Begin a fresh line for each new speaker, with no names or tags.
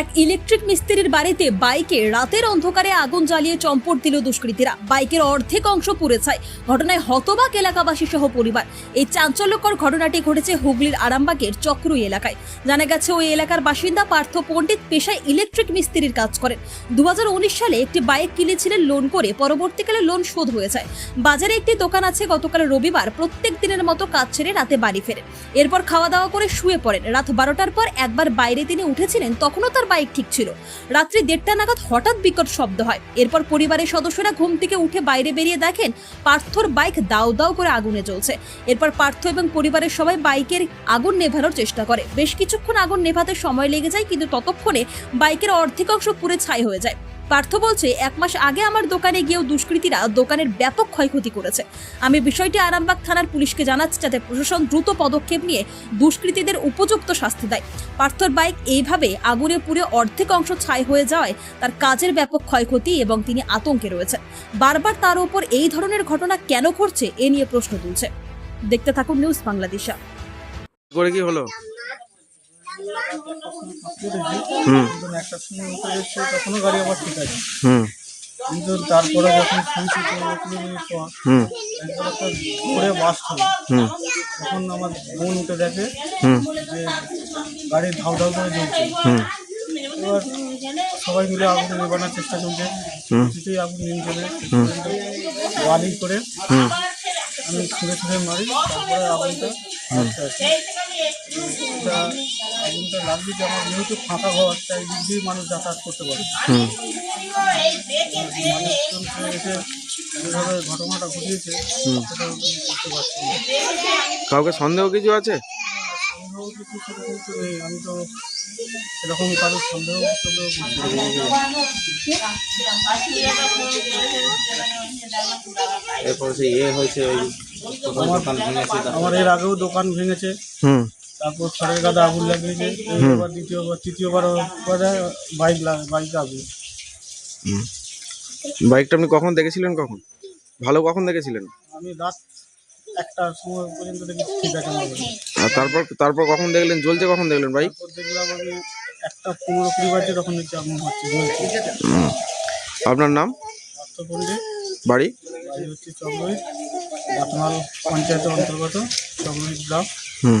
এক ইলেকট্রিক মিস্ত্রির বাড়িতে বাইকে রাতের অন্ধকারে আগুন জ্বালিয়ে চম্পট দিল দুষ্কৃতীরা। বাইকের অর্ধেক অংশ পুড়ে ছাই ঘটনায় হতবাক এলাকাবাসী সহ পরিবার। এই চাঞ্চল্যকর ঘটনাটি ঘটেছে হুগলির আরামবাগের চক্রই এলাকায়। জানা গেছে, ওই এলাকার বাসিন্দা পার্থ পণ্ডিত পেশায় ইলেকট্রিক মিস্ত্রির কাজ করেন। দুহাজার উনিশ সালে একটি বাইক কিনেছিলেন লোন করে, পরবর্তীকালে লোন শোধ হয়ে যায়। বাজারে একটি দোকান আছে, গতকাল রবিবার প্রত্যেক দিনের মতো কাজ ছেড়ে রাতে বাড়ি ফেরেন। এরপর খাওয়া দাওয়া করে শুয়ে পড়েন। রাত বারোটার পর একবার বাইরে তিনি উঠেছিলেন, তখনও তার বাইক ঠিক ছিল। রাত্রি দেড়টা নাগাদ হঠাৎ বিকট শব্দ হয়। এরপর পরিবারের সদস্যরা ঘুম থেকে উঠে বাইরে বেরিয়ে দেখেন পার্থর বাইক দাও দাও করে আগুনে জ্বলছে। এরপর পার্থ এবং পরিবারের সবাই বাইকের আগুন নেভানোর চেষ্টা করে। বেশ কিছুক্ষণ আগুন নেভাতে সময় লেগে যায়, কিন্তু ততক্ষণে বাইকের অর্ধেক অংশ পুরে ছাই হয়ে যায়। পার্থ বলছে, এক মাস আগে আমার দোকানে গিয়েও দুষ্কৃতীরা দোকানের ব্যাপক ক্ষয়ক্ষতি করেছে। আমি বিষয়টি আরামবাগ থানার পুলিশকে জানাচ্ছি যাতে প্রশাসন দ্রুত পদক্ষেপ নিয়ে দুষ্কৃতীদের উপযুক্ত শাস্তি দেয়। পার্থর বাইক এইভাবে আগুনে পুড়ে অর্ধেক অংশ ছাই হয়ে যাওয়ায় তার কাজের ব্যাপক ক্ষয়ক্ষতি এবং তিনি আতঙ্কে রয়েছেন। বারবার তার উপর এই ধরনের ঘটনা কেন ঘটছে, এ নিয়ে প্রশ্ন তুলছে। দেখতে থাকুন নিউজ বাংলাদেশা।
করে কি হলো?
একটা সময় উঠে যাচ্ছে তখনও গাড়ি আবার ঠিক আছে
হুম।
কিন্তু তারপরে যখন শুনছি পনেরো কুড়ি মিনিট পর একটা ঘুরে বাস্ট হলো তখন আমার বোন উঠে দেখে যে গাড়ি ধাউ ধাউ করে জ্বলছে
হুম।
এবার সবাই মিলে আগুন নেবানোর চেষ্টা চলছে। কিছুতেই আগুন নিয়ে যাবে বালি করে আমি ছুঁড়ে ছুঁড়ে মারি তারপরে আগুনটা এটা আগুনটা লাগবে যে আমার যেহেতু ফাঁকা ঘর তাই দিক দিয়ে মানুষ যাতায়াত করতে পারে।
হুম।
মানুষজন এসে যেভাবে ঘটনাটা ঘটিয়েছে সেটা বুঝতে পারছি না।
কাউকে সন্দেহ কিছু আছে?
সন্দেহ কিছু সেরকম তো নেই আমি তো সেরকম কারোর সন্দেহ করতে বুঝতে পারি না।
এরপর সে ইয়ে হয়েছে ওই
আমার
দোকান ভেঙেছে তারপর
আমার এর আগেও দোকান ভেঙেছে।
হুম।
তারপর খড়ের গাদা আগুন লাগিয়েছে এইবার দ্বিতীয়বার তৃতীয়বার বাইক বাইক আগুন
বাইকটা আপনি কখন দেখেছিলেন কখন? ভালো কখন দেখেছিলেন?
আমি রাত একটার সময় পর্যন্ত দেখেছি ঠিক আছে।
আর তারপর তারপর কখন দেখলেন? জ্বলছে কখন দেখলেন বাইক
দেখলাম আমি একটা পনেরো কুড়ি বাজে তখন দেখছি আগুন হচ্ছে
আপনার নাম? বাড়ি?
বাড়ি হচ্ছে চকরই আপনার পঞ্চায়েতের অন্তর্গত চকরই ব্লক।
হুম।